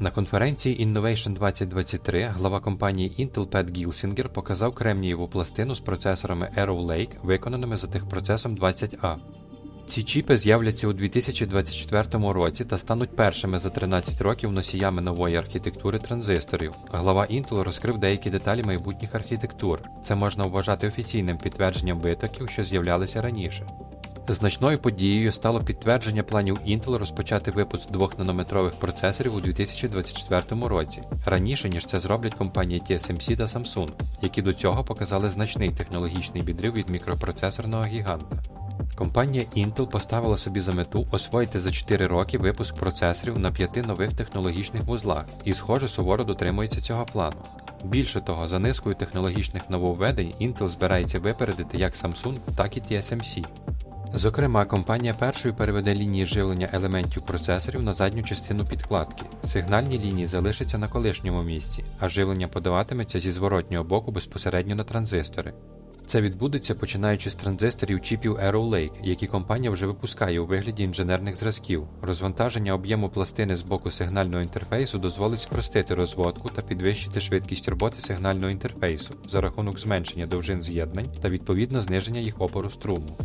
На конференції Innovation 2023 глава компанії Intel Пет Гілсінгер показав кремнієву пластину з процесорами Arrow Lake, виконаними за техпроцесом 20A. Ці чіпи з'являться у 2024 році та стануть першими за 13 років носіями нової архітектури транзисторів. Глава Intel розкрив деякі деталі майбутніх архітектур. Це можна вважати офіційним підтвердженням витоків, що з'являлися раніше. Значною подією стало підтвердження планів Intel розпочати випуск 2-нанометрових процесорів у 2024 році, раніше ніж це зроблять компанії TSMC та Samsung, які до цього показали значний технологічний відрив від мікропроцесорного гіганта. Компанія Intel поставила собі за мету освоїти за 4 роки випуск процесорів на 5 нових технологічних вузлах і, схоже, суворо дотримується цього плану. Більше того, за низкою технологічних нововведень Intel збирається випередити як Samsung, так і TSMC. Зокрема, компанія першою переведе лінії живлення елементів процесорів на задню частину підкладки. Сигнальні лінії залишаться на колишньому місці, а живлення подаватиметься зі зворотнього боку безпосередньо на транзистори. Це відбудеться починаючи з транзисторів чіпів Arrow Lake, які компанія вже випускає у вигляді інженерних зразків. Розвантаження об'єму пластини з боку сигнального інтерфейсу дозволить спростити розводку та підвищити швидкість роботи сигнального інтерфейсу за рахунок зменшення довжин з'єднань та відповідно зниження їх опору струму.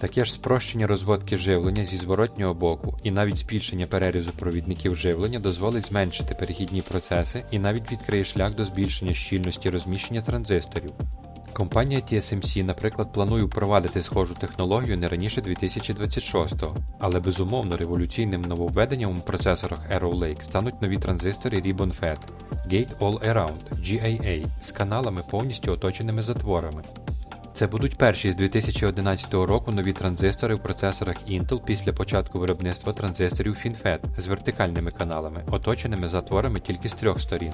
Таке ж спрощення розводки живлення зі зворотнього боку і навіть збільшення перерізу провідників живлення дозволить зменшити перехідні процеси і навіть відкриє шлях до збільшення щільності розміщення транзисторів. Компанія TSMC, наприклад, планує впровадити схожу технологію не раніше 2026-го, але безумовно революційним нововведенням у процесорах Arrow Lake стануть нові транзистори Ribbon FET Gate All Around GAA з каналами повністю оточеними затворами. Це будуть перші з 2011 року нові транзистори в процесорах Intel після початку виробництва транзисторів FinFET з вертикальними каналами, оточеними затворами тільки з трьох сторін.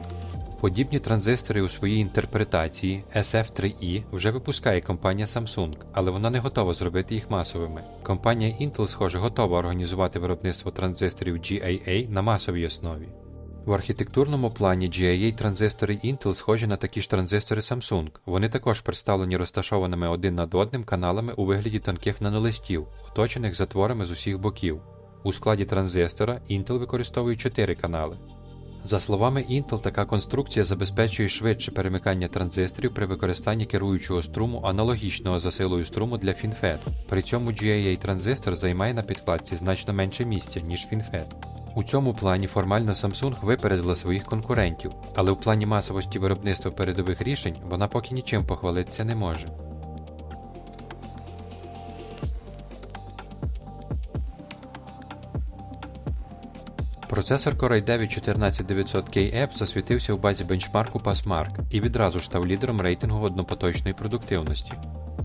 Подібні транзистори у своїй інтерпретації SF3E вже випускає компанія Samsung, але вона не готова зробити їх масовими. Компанія Intel, схоже, готова організувати виробництво транзисторів GAA на масовій основі. В архітектурному плані GIA транзистори Intel схожі на такі ж транзистори Samsung. Вони також представлені розташованими один над одним каналами у вигляді тонких нанолистів, оточених затворами з усіх боків. У складі транзистора Intel використовує 4 канали. За словами Intel, така конструкція забезпечує швидше перемикання транзисторів при використанні керуючого струму аналогічного за силою струму для FinFET. При цьому GAA транзистор займає на підкладці значно менше місця, ніж FinFET. У цьому плані формально Samsung випередила своїх конкурентів, але в плані масовості виробництва передових рішень вона поки нічим похвалитися не може. Процесор Core i9 14900KF засвітився в базі бенчмарку Passmark і відразу ж став лідером рейтингу однопоточної продуктивності.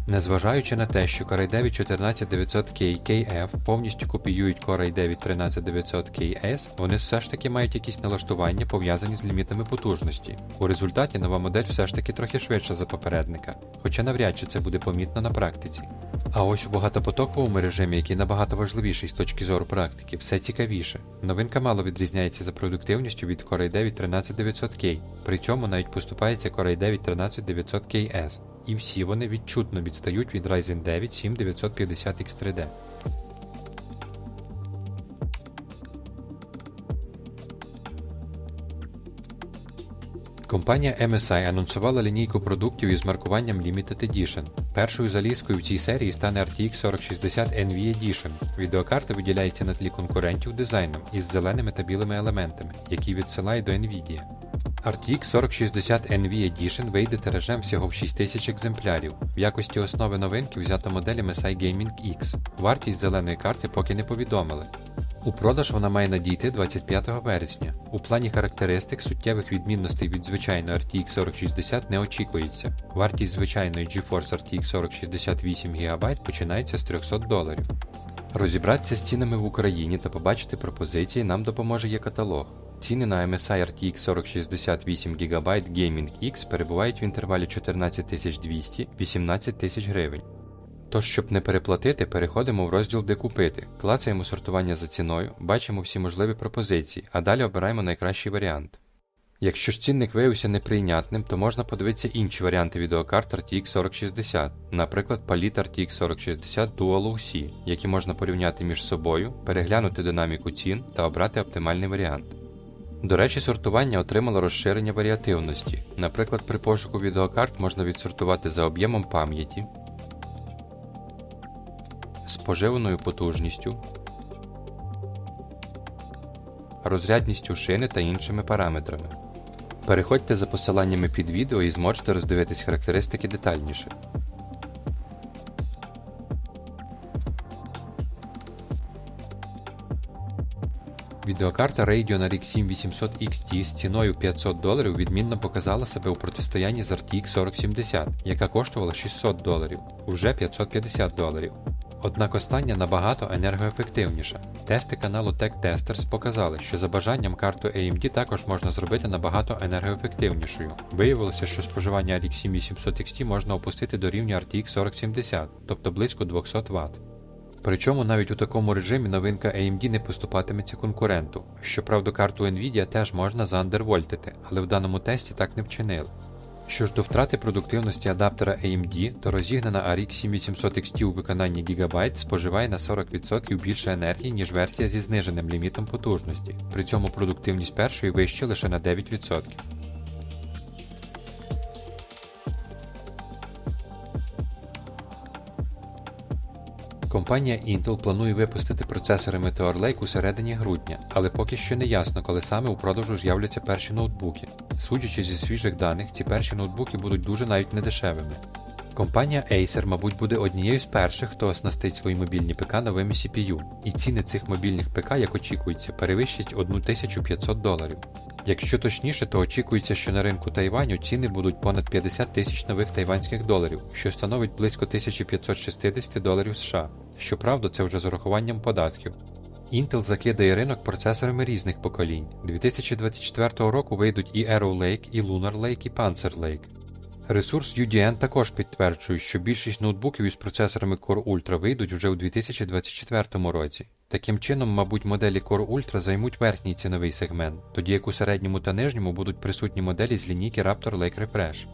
Незважаючи на те, що Core i9 14900K KF повністю копіюють Core i9 13900KS, вони все ж таки мають якісь налаштування пов'язані з лімітами потужності. У результаті нова модель все ж таки трохи швидша за попередника, хоча навряд чи це буде помітно на практиці. А ось у багатопотоковому режимі, який набагато важливіший з точки зору практики, все цікавіше. Новинка мало відрізняється за продуктивністю від Core i9 13900K, при цьому навіть поступається Core i9 13900KS, і всі вони відчутно відстають від Ryzen 9 7950X3D. Компанія MSI анонсувала лінійку продуктів із маркуванням Limited Edition. Першою залізкою в цій серії стане RTX 4060 NV Edition. Відеокарта виділяється на тлі конкурентів дизайном із зеленими та білими елементами, які відсилає до Nvidia. RTX 4060 NV Edition вийде тиражем всього в 6000 екземплярів. В якості основи новинки взято модель MSI Gaming X. Вартість зеленої карти поки не повідомили. У продаж вона має надійти 25 вересня. У плані характеристик суттєвих відмінностей від звичайної RTX 4060 не очікується. Вартість звичайної GeForce RTX 4060 8 ГБ починається з 300 доларів. Розібратися з цінами в Україні та побачити пропозиції нам допоможе є каталог. Ціни на MSI RTX 4068 ГБ Gaming X перебувають в інтервалі 14200 18 тисяч гривень. Тож, щоб не переплатити, переходимо в розділ Де купити, клацаємо сортування за ціною, бачимо всі можливі пропозиції, а далі обираємо найкращий варіант. Якщо ж цінник виявився неприйнятним, то можна подивитися інші варіанти відеокарт RTX 4060, наприклад, паліт RTX 4060 Dual OC, які можна порівняти між собою, переглянути динаміку цін та обрати оптимальний варіант. До речі, сортування отримало розширення варіативності. Наприклад, при пошуку відеокарт можна відсортувати за об'ємом пам'яті, споживаною потужністю, розрядністю шини та іншими параметрами. Переходьте за посиланнями під відео і зможете роздивитись характеристики детальніше. Відеокарта Radeon RX 7800 XT з ціною 500 доларів відмінно показала себе у протистоянні з RTX 4070, яка коштувала 600 доларів, уже 550 доларів. Однак остання набагато енергоефективніша. Тести каналу Tech Testers показали, що за бажанням карту AMD також можна зробити набагато енергоефективнішою. Виявилося, що споживання RX 7800 XT можна опустити до рівня RTX 4070, тобто близько 200 Вт. Причому навіть у такому режимі новинка AMD не поступатиметься конкуренту. Щоправда, карту Nvidia теж можна заандервольтити, але в даному тесті так не вчинили. Що ж до втрати продуктивності адаптера AMD, то розігнана RX 7800 XT у виконанні Gigabyte споживає на 40% більше енергії, ніж версія зі зниженим лімітом потужності. При цьому продуктивність першої вища лише на 9%. Компанія Intel планує випустити процесори Meteor Lake у середині грудня, але поки що не ясно, коли саме у продажу з'являться перші ноутбуки. Судячи зі свіжих даних, ці перші ноутбуки будуть дуже навіть недешевими. Компанія Acer, мабуть, буде однією з перших, хто оснастить свої мобільні ПК новими CPU, і ціни цих мобільних ПК, як очікується, перевищать 1500 доларів. Якщо точніше, то очікується, що на ринку Тайваню ціни будуть понад 50 тисяч нових тайванських доларів, що становить близько 1560 доларів США. Щоправда, це вже з урахуванням податків. Intel закидає ринок процесорами різних поколінь. 2024 року вийдуть і Arrow Lake, і Lunar Lake, і Panzer Lake. Ресурс UDN також підтверджує, що більшість ноутбуків із процесорами Core Ultra вийдуть вже у 2024 році. Таким чином, мабуть, моделі Core Ultra займуть верхній ціновий сегмент, тоді як у середньому та нижньому будуть присутні моделі з лінійки Raptor Lake Refresh.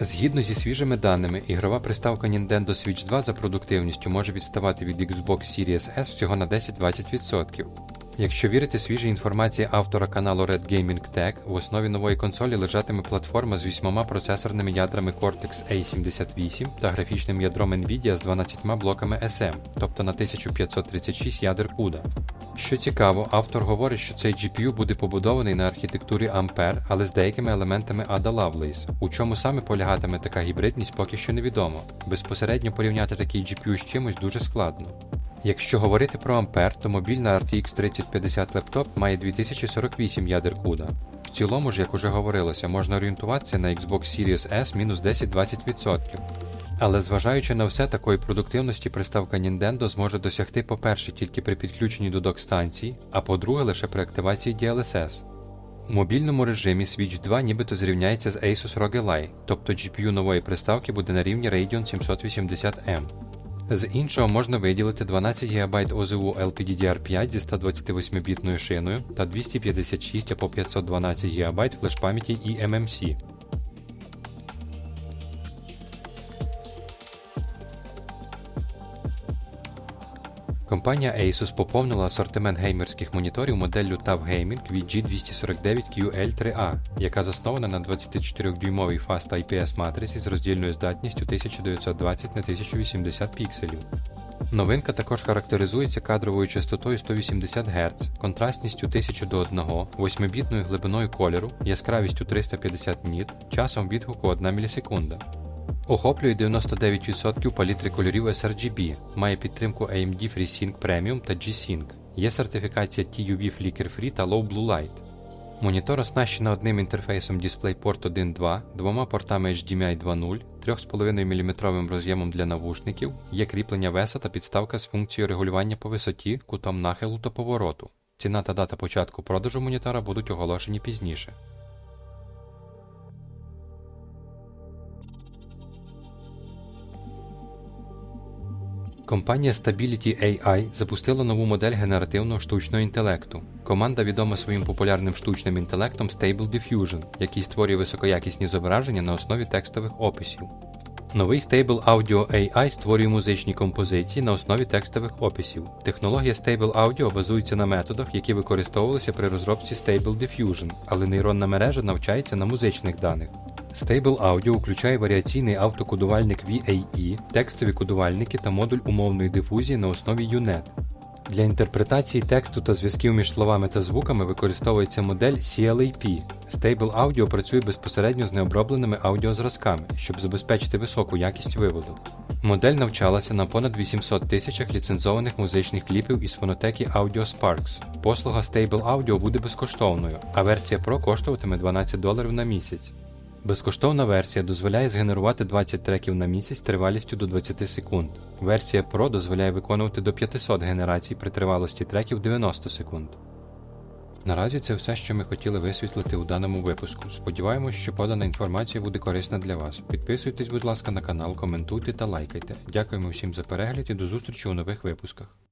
Згідно зі свіжими даними, ігрова приставка Nintendo Switch 2 за продуктивністю може відставати від Xbox Series S всього на 10-20%. Якщо вірити свіжій інформації автора каналу Red Gaming Tech, в основі нової консолі лежатиме платформа з вісьмома процесорними ядрами Cortex A78 та графічним ядром Nvidia з 12 блоками SM, тобто на 1536 ядер CUDA. Що цікаво, автор говорить, що цей GPU буде побудований на архітектурі Ampere, але з деякими елементами Ada Lovelace. У чому саме полягатиме така гібридність, поки що невідомо. Безпосередньо порівняти такий GPU з чимось дуже складно. Якщо говорити про Ampere, то мобільна RTX 3050 лептоп має 2048 ядер CUDA. В цілому ж, як уже говорилося, можна орієнтуватися на Xbox Series S мінус 10-20%. Але зважаючи на все, такої продуктивності приставка Nintendo зможе досягти, по-перше, тільки при підключенні до док-станцій, а по-друге, лише при активації DLSS. У мобільному режимі Switch 2 нібито зрівняється з Asus ROG Ally, тобто GPU нової приставки буде на рівні Radeon 780M. З іншого можна виділити 12 ГБ ОЗУ LPDDR5 зі 128-бітною шиною та 256 або 512 ГБ флеш-пам'яті і MMC. Компанія Asus поповнила асортимент геймерських моніторів моделлю TUF Gaming VG249QL3A, яка заснована на 24-дюймовій Fast IPS матриці з роздільною здатністю 1920 на 1080 пікселів. Новинка також характеризується кадровою частотою 180 Гц, контрастністю 1000 до 1, 8-бітною глибиною кольору, яскравістю 350 ніт, часом відгуку 1 мілісекунда. Охоплює 99% палітри кольорів sRGB, має підтримку AMD FreeSync Premium та G-Sync, є сертифікація TUV Flicker Free та Low Blue Light. Монітор оснащено одним інтерфейсом DisplayPort 1.2, двома портами HDMI 2.0, 3,5 мм роз'ємом для навушників, є кріплення веса та підставка з функцією регулювання по висоті, кутом нахилу та повороту. Ціна та дата початку продажу монітора будуть оголошені пізніше. Компанія Stability AI запустила нову модель генеративного штучного інтелекту. Команда відома своїм популярним штучним інтелектом Stable Diffusion, який створює високоякісні зображення на основі текстових описів. Новий Stable Audio AI створює музичні композиції на основі текстових описів. Технологія Stable Audio базується на методах, які використовувалися при розробці Stable Diffusion, але нейронна мережа навчається на музичних даних. Stable Audio включає варіаційний автокодувальник VAE, текстові кодувальники та модуль умовної дифузії на основі UNET. Для інтерпретації тексту та зв'язків між словами та звуками використовується модель CLAP. Stable Audio працює безпосередньо з необробленими аудіозразками, щоб забезпечити високу якість виводу. Модель навчалася на понад 800 тисячах ліцензованих музичних кліпів із фонотеки Audio Sparks. Послуга Stable Audio буде безкоштовною, а версія Pro коштуватиме 12 доларів на місяць. Безкоштовна версія дозволяє згенерувати 20 треків на місяць тривалістю до 20 секунд. Версія Pro дозволяє виконувати до 500 генерацій при тривалості треків 90 секунд. Наразі це все, що ми хотіли висвітлити у даному випуску. Сподіваємось, що подана інформація буде корисна для вас. Підписуйтесь, будь ласка, на канал, коментуйте та лайкайте. Дякуємо всім за перегляд і до зустрічі у нових випусках.